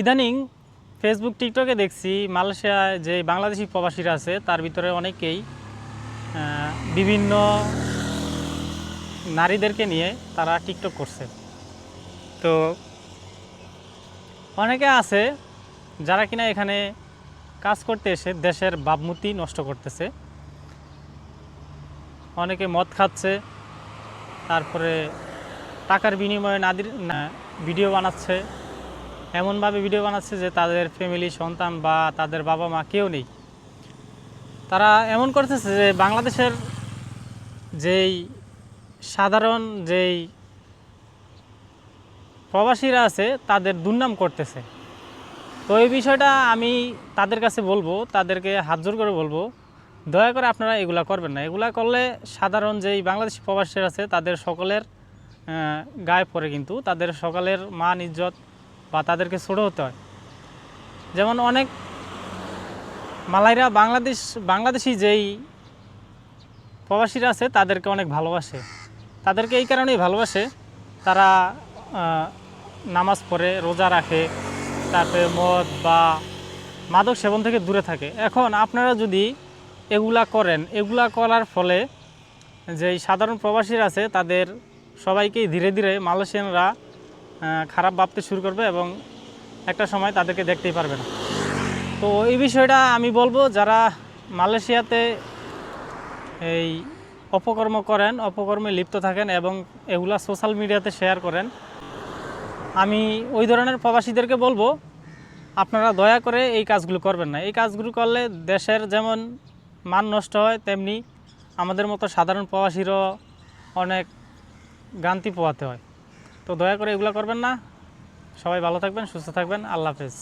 ইদানিং ফেসবুক টিকটকে দেখছি মালয়েশিয়ায় যে বাংলাদেশি প্রবাসীরা আছে, তার ভিতরে অনেকেই বিভিন্ন নারীদেরকে নিয়ে তারা টিকটক করছে। তো অনেকে আছে যারা কিনা এখানে কাজ করতে এসে দেশের ভাবমূর্তি নষ্ট করতেছে। অনেকে মদ খাচ্ছে, তারপরে টাকার বিনিময়ে নাদির ভিডিও বানাচ্ছে। এমনভাবে ভিডিও বানাচ্ছে যে তাদের ফ্যামিলি সন্তান বা তাদের বাবা মা কেউ নেই। তারা এমন করতেছে যে বাংলাদেশের যেই সাধারণ যেই প্রবাসীরা আছে, তাদের দুর্নাম করতেছে। তো এই বিষয়টা আমি তাদের কাছে বলব, তাদেরকে হাত জোর করে বলব, দয়া করে আপনারা এগুলা করবেন না। এগুলা করলে সাধারণ যেই বাংলাদেশি প্রবাসীরা আছে, তাদের সকলের গায়ে পড়ে কিন্তু। তাদের সকলের মান, ইজ্জত বা তাদেরকে ছোটো হতে হয়। যেমন অনেক মালাইরা বাংলাদেশ, বাংলাদেশি যেই প্রবাসীরা আছে, তাদেরকে অনেক ভালোবাসে। তাদেরকে এই কারণেই ভালোবাসে, তারা নামাজ পড়ে, রোজা রাখে, তারপরে মদ বা মাদক সেবন থেকে দূরে থাকে। এখন আপনারা যদি এগুলা করেন, এগুলা করার ফলে যেই সাধারণ প্রবাসীরা আছে, তাদের সবাইকেই ধীরে ধীরে মালয়েশিয়ানরা খারাপ ভাবতে শুরু করবে এবং একটা সময় তাদেরকে দেখতেই পারবে না। তো এই বিষয়টা আমি বলব, যারা মালয়েশিয়াতে এই অপকর্ম করেন, অপকর্মে লিপ্ত থাকেন এবং এগুলা সোশ্যাল মিডিয়াতে শেয়ার করেন, আমি ওই ধরনের প্রবাসীদেরকে বলব, আপনারা দয়া করে এই কাজগুলো করবেন না। এই কাজগুলো করলে দেশের যেমন মান নষ্ট হয়, তেমনি আমাদের মতো সাধারণ প্রবাসীরও অনেক গান্তি পোয়াতে হয়। তো দয়া করে এগুলো করবেন না। সবাই ভালো থাকবেন সুস্থ থাকবেন। আল্লাহ হাফেজ।